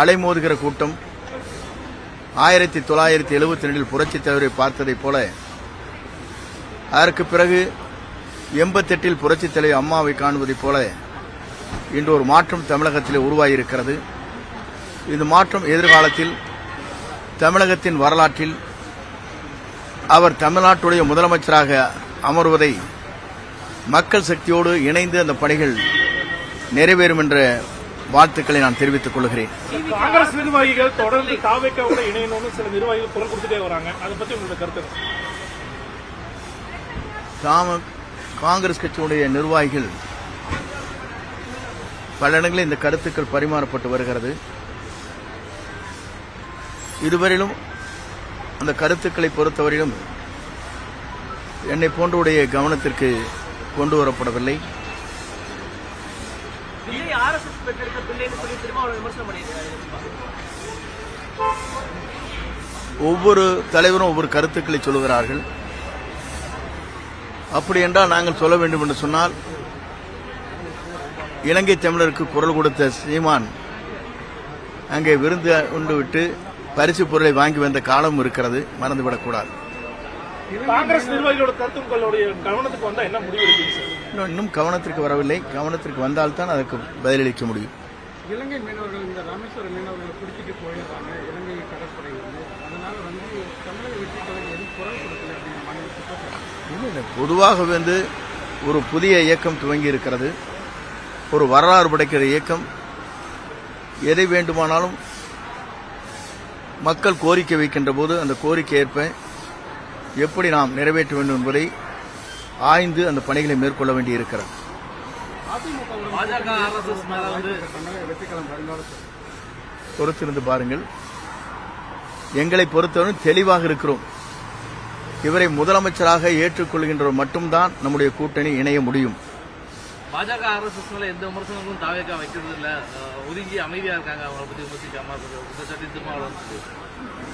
அலைமோதுகிற கூட்டம் ஆயிரத்தி தொள்ளாயிரத்தி எழுபத்தி ரெண்டில் புரட்சித் தலைவரை பார்த்ததைப் போல அதற்கு பிறகு எண்பத்தெட்டில் புரட்சித் தலைவர் அம்மாவை காணுவதைப் போல இன்று ஒரு மாற்றம் தமிழகத்திலே உருவாகியிருக்கிறது. இந்த மாற்றம் எதிர்காலத்தில் தமிழகத்தின் வரலாற்றில் அவர் தமிழ்நாட்டுடைய முதலமைச்சராக அமர்வதை மக்கள் சக்தியோடு இணைந்து அந்த பணிகள் நிறைவேறும் என்ற வாழ்த்துக்களை நான் தெரிவித்துக் கொள்கிறேன். காங்கிரஸ் நிர்வாகிகள் தொடர்ந்து தாவேக்காவோட இணையணும்னு சில நிர்வாகிகள் குரல் கொடுத்துட்டே வராங்க. அதை பத்தி உங்களோட கருத்து காங்கிரஸ் கட்சியுடைய நிர்வாகிகள் பல இடங்களில் இந்த கருத்துக்கள் பரிமாறப்பட்டு வருகிறது. இதுவரையிலும் அந்த கருத்துக்களை பொறுத்தவரையிலும் என்னை போன்றவுடைய கவனத்திற்கு கொண்டு வரப்படவில்லை. ஆர்எஸ்எஸ் பெற்றெடுத்த பிள்ளைன்னு சொல்லி திருமாவளவன் விமர்சனம் பண்ணியிருக்காரு ஒவ்வொரு தலைவரும் ஒவ்வொரு கருத்துக்களை சொல்லுகிறார்கள். அப்படி என்றால் நாங்கள் சொல்ல வேண்டும் என்று சொன்னால் இலங்கை தமிழருக்கு குரல் கொடுத்த சீமான் அங்கே விருந்து உண்டு விட்டு பரிசு பொருளை வாங்கி வந்த காலம் இருக்கிறது மறந்துவிடக்கூடாது காங்கிரஸ் நிர்வாகிகளோட கருத்து உங்களுடைய கவனத்துக்கு வந்தா என்ன முடிவு எடுப்பீங்க சார்? இன்னும் கவனத்திற்கு வரவில்லை. கவனத்திற்கு வந்தால்தான் அதற்கு பதிலளிக்க முடியும். இலங்கை மீனவர்கள் இந்த ராமேஸ்வரம் மீனவர்களை பிடிச்சிட்டு போயிடுறாங்க இலங்கை கடற்படை வந்து அதனால வந்து தமிழக வெற்றி எதுவும் குரல் கொடுக்கல மாநில இல்லை, இல்லை. பொதுவாக வந்து ஒரு புதிய இயக்கம் துவங்கி இருக்கிறது. ஒரு வரலாறு படைக்கிற இயக்கம். எதை வேண்டுமானாலும் மக்கள் கோரிக்கை வைக்கின்ற போது அந்த கோரிக்கை ஏற்ப எப்படி நாம் நிறைவேற்ற வேண்டும் என்பதை ஆய்ந்து அந்த பணிகளை மேற்கொள்ள வேண்டியிருக்கிறது. கழகம் வருங்கால பொறுத்திருந்து பாருங்கள். எங்களை பொறுத்தவரை தெளிவாக இருக்கிறோம். இவரை முதலமைச்சராக ஏற்றுக்கொள்கின்றவர் மட்டும்தான் நம்முடைய கூட்டணி இணைய முடியும். பாஜக மேல எந்த விமர்சனங்களும் தாவேக்கா வைக்கிறது இல்ல ஒதுங்கி அமைதியா இருக்காங்க. அவங்களை பத்தி விமர்சிக்காம.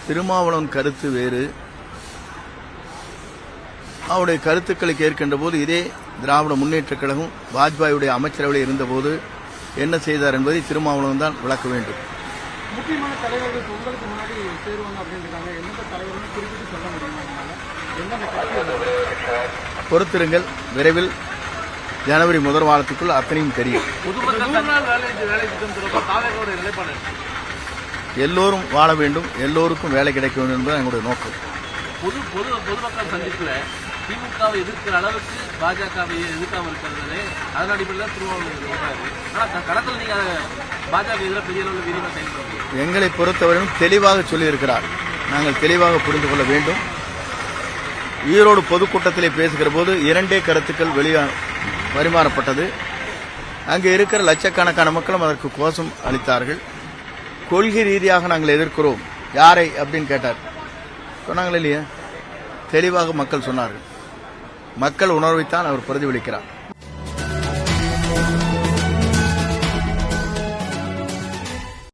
திருமாவளவன் கருத்து வேறு. அவருடைய கருத்துக்களை கேட்கின்ற போது இதே திராவிட முன்னேற்றக் கழகம் வாஜ்பாயுடைய அமைச்சரவையில் இருந்தபோது என்ன செய்தார் என்பதை திருமாவளவன் தான் விளக்க வேண்டும். முக்கியமான தலைவர்கள் முன்னாடி சேருவாங்க அப்படின்றாங்க குறிப்பிட்டு சொல்ல முடியுமா பொறுத்திருங்கள். விரைவில் ஜனவரி முதல் வாரத்துக்குள் அத்தனையும் தெரியும்? எல்லோரும் வாழ வேண்டும். எல்லோருக்கும் வேலை கிடைக்க வேண்டும் என்பது எங்களுடைய நோக்கம். பொது பொது பொதுமக்கள் சந்திப்புல திமுகவை எதிர்க்கிற அளவுக்கு பாஜகவை எதிர்க்காம இருக்கிறது அதன் அடிப்படையில் திருமாவளவன் சொல்றாரு ஆனா நீங்க பாஜக எதிராக பெரிய அளவில் விரிவாக செயல்படுறீங்க எங்களை பொறுத்தவரையும் தெளிவாக சொல்லியிருக்கிறார். நாங்கள் தெளிவாக புரிந்து கொள்ள வேண்டும். ஈரோடு பொதுக்கூட்டத்திலே பேசுகிற போது இரண்டே கருத்துக்கள் வெளியா பரிமாறப்பட்டது. அங்கே இருக்கிற லட்சக்கணக்கான மக்களும் அதற்கு கோஷம் அளித்தார்கள். கொள்கை ரீதியாக நாங்கள் எதிர்க்கிறோம். யாரை அப்படின்னு கேட்டார். சொன்னாங்களே இல்லையா? தெளிவாக மக்கள் சொன்னார்கள். மக்கள் உணர்வைத்தான் அவர் பிரதிபலிக்கிறார்.